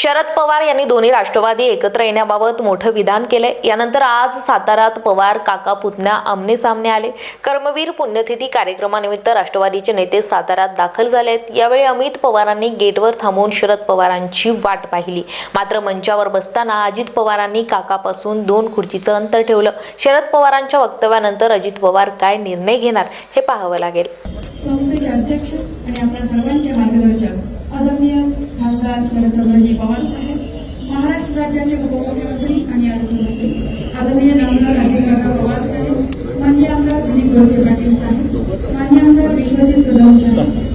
शरद पवार यांनी दोन्ही राष्ट्रवादी एकत्र येण्याबाबत मोठं विधान केलंय. यानंतर आज साताऱ्यात पवार काका पुतण्या आमने सामने आले. कर्मवीर पुण्यतिथी कार्यक्रमानिमित्त राष्ट्रवादीचे नेते साताऱ्यात दाखल झाले आहेत यावेळी अमित पवारांनी गेटवर थांबून शरद पवारांची वाट पाहिली. मात्र मंचावर बसताना अजित पवारांनी काकापासून दोन खुर्चीचं अंतर ठेवलं. शरद पवारांच्या वक्तव्यानंतर अजित पवार काय निर्णय घेणार हे पाहावं लागेल. संस्थेचे अध्यक्ष आणि आपल्या सर्वांचे मार्गदर्शक आदरणीय खासदार शरदचंद्रजी पवार साहेब महाराष्ट्र राज्याचे उपमुख्यमंत्री आणि अर्थमंत्री आदरणीय नामदार राजेंद्रराव पवार साहेब मान्य आमदार दिलीप जोशी पाटील साहेब मान्य आमदार विश्वजित कदम साहेब.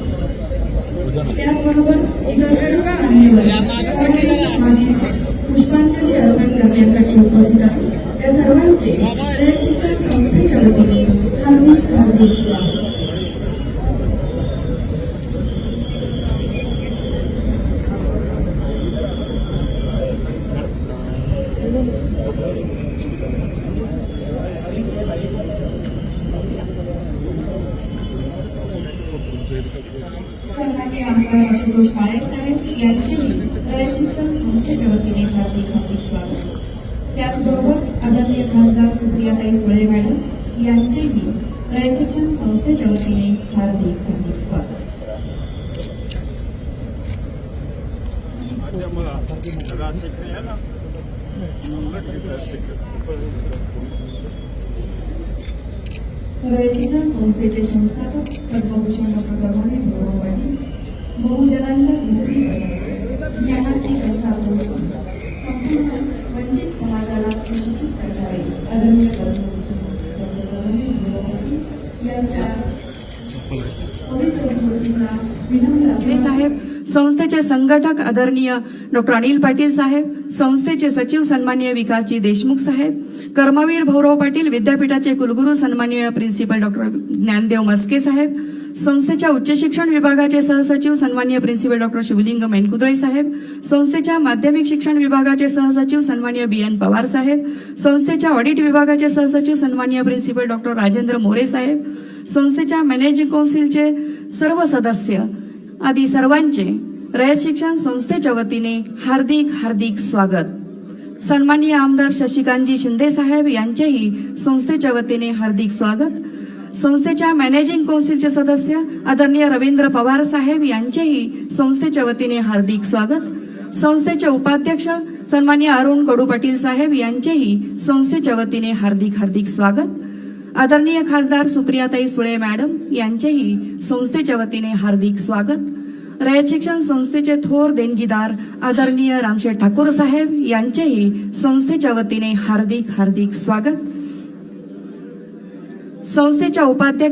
त्याचबरोबर इतर सर्व मान्यवर पुष्पांजली अर्पण करण्यासाठी उपस्थित आहेत त्या सर्वांचे शिक्षण संस्थेच्या वतीने हार्दिक हार्दिक स्वागत. सन्माननीय आमदार आशुतोष माळे साहेब यांचेही रयत शिक्षण संस्थेच्या वतीने हार्दिक हार्दिक स्वागत. त्याचबरोबर आदरणीय खासदार सुप्रियाताई सुळे मॅडम यांचेही रयत शिक्षण संस्थेच्या वतीने हार्दिक हार्दिक स्वागत. रयत शिक्षण संस्थेचे संस्थापक पद्मभूषण डॉक्टर कर्मवीर गौरव पाटील बहुजनांच्या ज्ञानाची कथा संपूर्ण वंचित समाजाला सुशिक्षित करणारे आदरणीय डॉक्टर कर्मवीर गौरव पाटील यांच्या पवित्र स्मृतींना विनम्र साहेब संस्थेचे संघटक आदरणीय डॉक्टर अनिल पाटील साहेब संस्थेचे सचिव सन्माननीय विकासजी देशमुख साहेब कर्मवीर भाऊराव पाटील विद्यापीठाचे कुलगुरू सन्माननीय प्रिन्सिपल डॉक्टर ज्ञानदेव मस्के साहेब संस्थेच्या उच्च शिक्षण विभागाचे सहसचिव सन्माननीय प्रिन्सिपल डॉक्टर शिवलिंग मेनकुदळे साहेब संस्थेच्या माध्यमिक शिक्षण विभागाचे सहसचिव सन्माननीय बी एन पवार साहेब संस्थेच्या ऑडिट विभागाचे सहसचिव सन्माननीय प्रिन्सिपल डॉक्टर राजेंद्र मोरे साहेब संस्थेच्या मॅनेजिंग कौन्सिलचे सर्व सदस्य आदी सर्वांचे रयत शिक्षण संस्थेच्या वतीने हार्दिक हार्दिक स्वागत. सन्माननीय आमदार शशिकांतजी शिंदे साहेब यांचेही संस्थेच्या वतीने हार्दिक स्वागत. संस्थेच्या मॅनेजिंग कौन्सिलचे सदस्य आदरणीय रवींद्र पवार साहेब यांचेही संस्थेच्या वतीने हार्दिक स्वागत. संस्थेचे उपाध्यक्ष सन्माननीय अरुण कडू पाटील साहेब यांचेही संस्थेच्या वतीने हार्दिक हार्दिक स्वागत. आदरणीय खासदार सुप्रियाताई सुळे मॅडम यांचेही संस्थेच्या वतीने हार्दिक स्वागत. रयत शिक्षण संस्थेचे थोर देणगीदार आदरणीय रामशेठ ठाकूर साहेब यांचेही संस्थेच्या वतीने हार्दिक हार्दिक स्वागत. संस्थेच्या उपाध्यक्ष